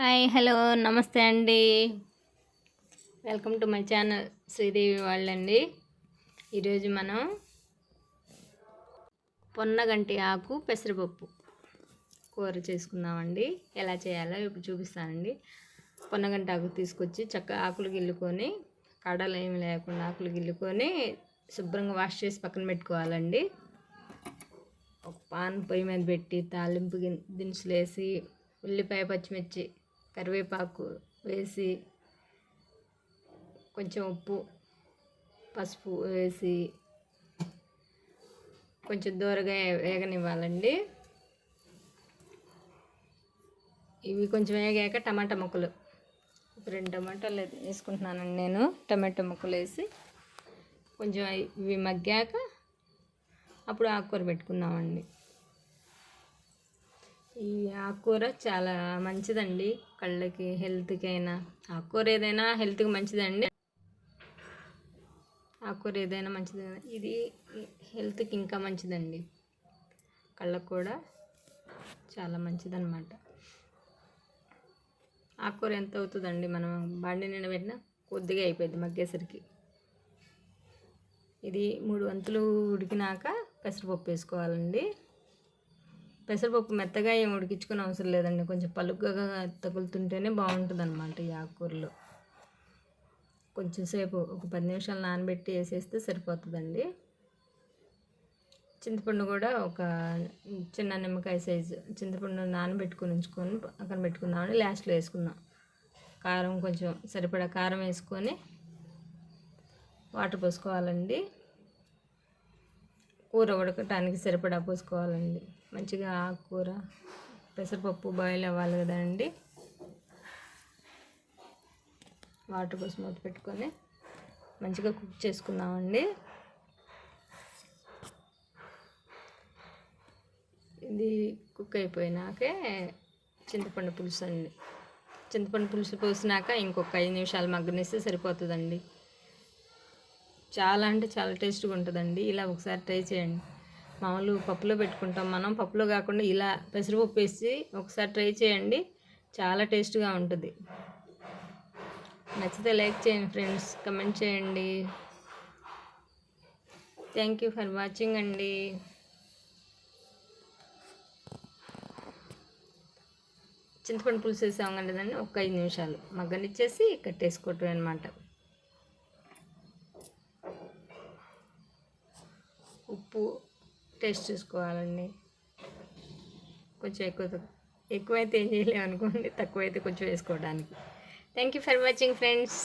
Hi hello నమస్తే అండి. Welcome to my channel Sridevi వాళ్ళండి. ఈరోజు మనం పొన్నగంటి ఆకు పెసరపప్పు కూర చేసుకుందామండి. ఎలా చేయాలో ఇప్పుడు చూపిస్తానండి. పొన్నగంటి ఆకు తీసుకొచ్చి చక్క ఆకులు గిల్లుకొని కడలు ఏమి లేకుండా ఆకులు గిల్లుకొని శుభ్రంగా వాష్ చేసి పక్కన పెట్టుకోవాలండి. ఒక పాన్ పొయ్యి మీద పెట్టి తాలింపు దినుసులు వేసి ఉల్లిపాయ పచ్చిమిర్చి కరివేపాకు వేసి కొంచెం ఉప్పు పసుపు వేసి కొంచెం దూరగా వేగనివ్వాలండి. ఇవి కొంచెం వేగాక టమాటా ముక్కలు. ఒక రెండు టమాటాలు వేసుకుంటున్నానండి నేను. టమాటా ముక్కలు వేసి కొంచెం ఇవి మగ్గాక అప్పుడు ఆకుకూర పెట్టుకుందామండి. ఈ ఆకుకూర చాలా మంచిదండి. కళ్ళకి హెల్త్కి అయినా ఆకుకూర ఏదైనా హెల్త్కి మంచిదండి. ఆకుకూర ఏదైనా మంచిది ఇది హెల్త్కి ఇంకా మంచిదండి. కళ్ళకు కూడా చాలా మంచిదన్నమాట. ఆకుకూర ఎంత అవుతుందండి? మనం బండి నిండా పెట్టినా కొద్దిగా అయిపోయింది మగ్గేసరికి. ఇది మూడు వంతులు ఉడికినాక పెసరపప్పు వేసుకోవాలండి. పెసరపప్పు మెత్తగా ఏం ఉడికించుకునే అవసరం లేదండి. కొంచెం పలుకగా తగులుతుంటేనే బాగుంటుంది అనమాట ఈ ఆకుకూరలో. కొంచెం సేపు ఒక పది నిమిషాలు నానబెట్టి వేసేస్తే సరిపోతుందండి. చింతపండు కూడా ఒక చిన్న నిమ్మకాయ సైజు చింతపండు నానబెట్టుకుని ఉంచుకొని అక్కడ పెట్టుకుందామని లాస్ట్లో వేసుకుందాం. కారం కొంచెం సరిపడా కారం వేసుకొని వాటర్ పోసుకోవాలండి. కూర ఉడకటానికి సరిపడా పోసుకోవాలండి. మంచిగా ఆకుకూర పెసరపప్పు బాయిల్ అవ్వాలి కదండి వాటర్ కోసం మూత పెట్టుకొని మంచిగా కుక్ చేసుకుందామండి. ఇది కుక్ అయిపోయినాకే చింతపండు పులుసు అండి. చింతపండు పులుసు పోసినాక ఇంకొక ఐదు నిమిషాలు మగ్గనిస్తే సరిపోతుందండి. చాలా అంటే చాలా టేస్ట్గా ఉంటుందండి. ఇలా ఒకసారి ట్రై చేయండి. మామూలు పప్పులో పెట్టుకుంటాం మనం. పప్పులో కాకుండా ఇలా పెసరపప్పు వేసి ఒకసారి ట్రై చేయండి. చాలా టేస్ట్గా ఉంటుంది. నచ్చితే లైక్ చేయండి ఫ్రెండ్స్. కమెంట్ చేయండి. థ్యాంక్ యూ ఫర్ వాచింగ్ అండి. చింతపండు పులుసు వేసాం కదండి. ఒక ఐదు నిమిషాలు మగ్గనిచ్చేసి కట్టేసుకోవటం అనమాట ఉప్పు టేస్ట్ చూసుకోవాలండి. కొంచెం ఎక్కువ ఎక్కువైతే ఏం చేయలేము అనుకోండి తక్కువైతే కొంచెం వేసుకోవడానికి. Thank you for watching friends